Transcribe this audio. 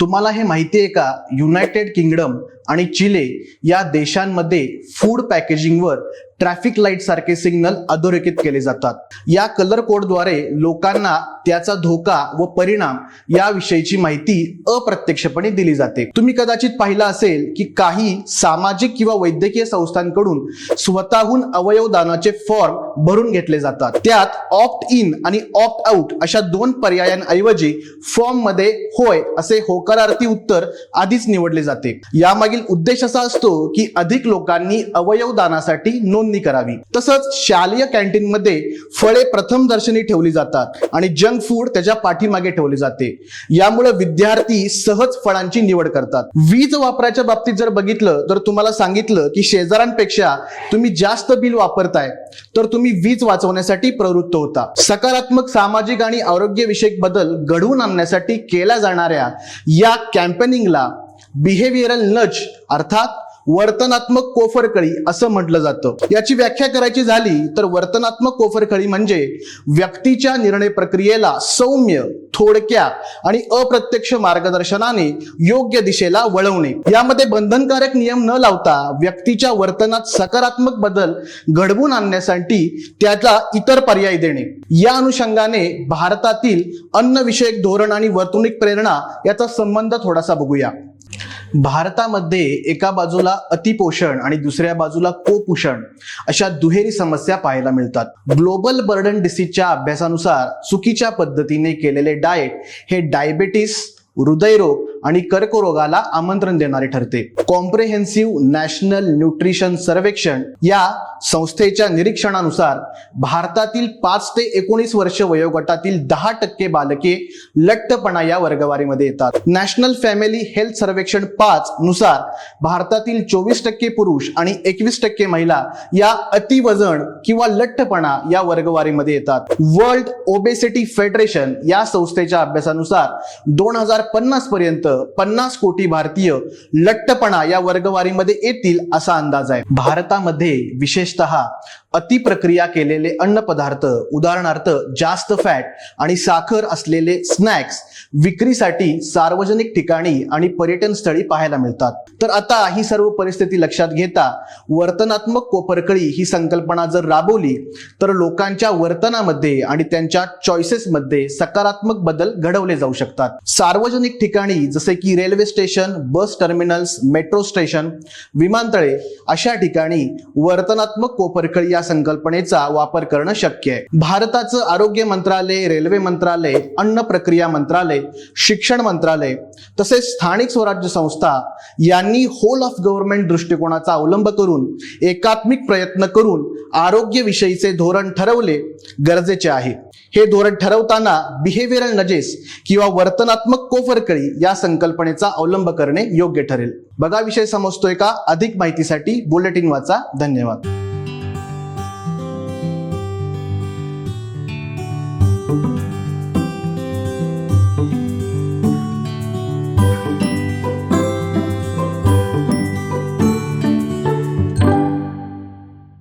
तुम्हाला हे माहिती आहे का? युनायटेड किंगडम आणि चिले या देशांमध्ये फूड पॅकेजिंगवर ट्रॅफिक लाइट सारखे सिग्नल अधोरेखित केले जातात. या कलर कोडद्वारे लोकांना त्याचा धोका व परिणाम याविषयीची माहिती अप्रत्यक्षपणे दिली जाते. तुम्ही कदाचित पाहिलं असेल की काही सामाजिक किंवा वैद्यकीय संस्थांकडून स्वतःहून अवयव दानाचे फॉर्म भरून घेतले जातात. त्यात ऑप्ट इन आणि ऑप्ट आउट अशा दोन पर्यायांऐवजी फॉर्ममध्ये होय असे होकारार्थी उत्तर आधीच निवडले जाते. यामागे मागील उद्देश असा असतो की अधिक लोकांनी अवयव दानासाठी नोंदणी करावी. तसंच शालेय कॅन्टीन मध्ये फळे प्रथम दर्शनी ठेवली जातात आणि जंक फूड त्याच्या पाठीमागे ठेवले जाते. यामुळे विद्यार्थी सहज फळांची निवड करतात. वीज वापराच्या बाबतीत जर बघितलं तर तुम्हाला सांगितलं की शेजाऱ्यांपेक्षा तुम्ही जास्त बिल वापरताय तर तुम्ही वीज वाचवण्यासाठी प्रवृत्त होता. सकारात्मक सामाजिक आणि आरोग्य विषयक बदल घडवून आणण्यासाठी केल्या जाणाऱ्या या कॅम्पेनिंगला बिहेवियरल नच अर्थात वर्तनात्मक कोफरकळी असं म्हटलं जातं. याची व्याख्या करायची झाली तर वर्तनात्मक कोफरकळी म्हणजे व्यक्तीच्या निर्णय प्रक्रियेला सौम्य थोडक्या आणि अप्रत्यक्ष मार्गदर्शनाने योग्य दिशेला वळवणे. यामध्ये बंधनकारक नियम न लावता व्यक्तीच्या वर्तनात सकारात्मक बदल घडवून आणण्यासाठी त्याला इतर पर्याय देणे. या अनुषंगाने भारतातील अन्नविषयक धोरण आणि वर्तणूक प्रेरणा याचा संबंध थोडासा बघूया. भारतामध्ये एका बाजूला अतिपोषण आणि दुसऱ्या बाजूला कुपोषण अशा दुहेरी समस्या पाहायला मिळतात. ग्लोबल बर्डन डिसीजच्या अभ्यासानुसार चुकीच्या पद्धतीने केलेले डाएट हे डायबेटीस हृदयरोग आणि कर्करोगाला आमंत्रण देणारे ठरते. कॉम्प्रेहेन्सिव्ह नॅशनल न्यूट्रिशन सर्वेक्षण या संस्थेच्या निरीक्षणानुसार भारतातील पाच ते एकोणीस वर्ष वयोगटातील दहा टक्के बालके लठ्ठपणा या वर्गवारीमध्ये येतात. नॅशनल फॅमिली हेल्थ सर्वेक्षण पाच नुसार भारतातील चोवीस टक्के पुरुष आणि एकवीस टक्के महिला या अतिवजन किंवा लठ्ठपणा या वर्गवारीमध्ये येतात. वर्ल्ड ओबेसिटी फेडरेशन या संस्थेच्या अभ्यासानुसार दोन हजार पन्नास पर्यंत पन्नास कोटी भारतीय लठ्ठपणा या वर्गवारीमध्ये येतील असा अंदाज आहे. भारतामध्ये विशेषतः अतिप्रक्रिया केलेले अन्नपदार्थ उदाहरणार्थ जास्त फॅट आणि साखर असलेले स्नॅक्स विक्रीसाठी सार्वजनिक ठिकाणी आणि पर्यटन स्थळी पाहायला मिळतात. तर आता ही सर्व परिस्थिती लक्षात घेता वर्तनात्मक कोपरकळी ही संकल्पना जर राबवली तर लोकांच्या वर्तनामध्ये आणि त्यांच्या चॉईसेसमध्ये सकारात्मक बदल घडवले जाऊ शकतात. सार्वजनिक ठिकाणी जसे की railway station bus terminals metro station विमानतळे अशा ठिकाणी वर्तनात्मक कोपरकळी या संकल्पनेचा वापर करणं शक्य आहे. भारताचं आरोग्य मंत्रालय रेल्वे मंत्रालय अन्न प्रक्रिया मंत्रालय शिक्षण मंत्रालय तसेच स्थानिक स्वराज्य संस्था यांनी होल ऑफ गव्हर्नमेंट दृष्टिकोनाचा अवलंब करून एकात्मिक प्रयत्न करून आरोग्यविषयीचे धोरण ठरवले गरजेचे आहे. हे धोरण ठरवताना बिहेव्हिअरल नजेस किंवा वर्तनात्मक कोफरकळी या संकल्पनेचा अवलंब करणे योग्य ठरेल. बघा विषय समजतोय का? अधिक माहितीसाठी बुलेटिन वाचा. धन्यवाद.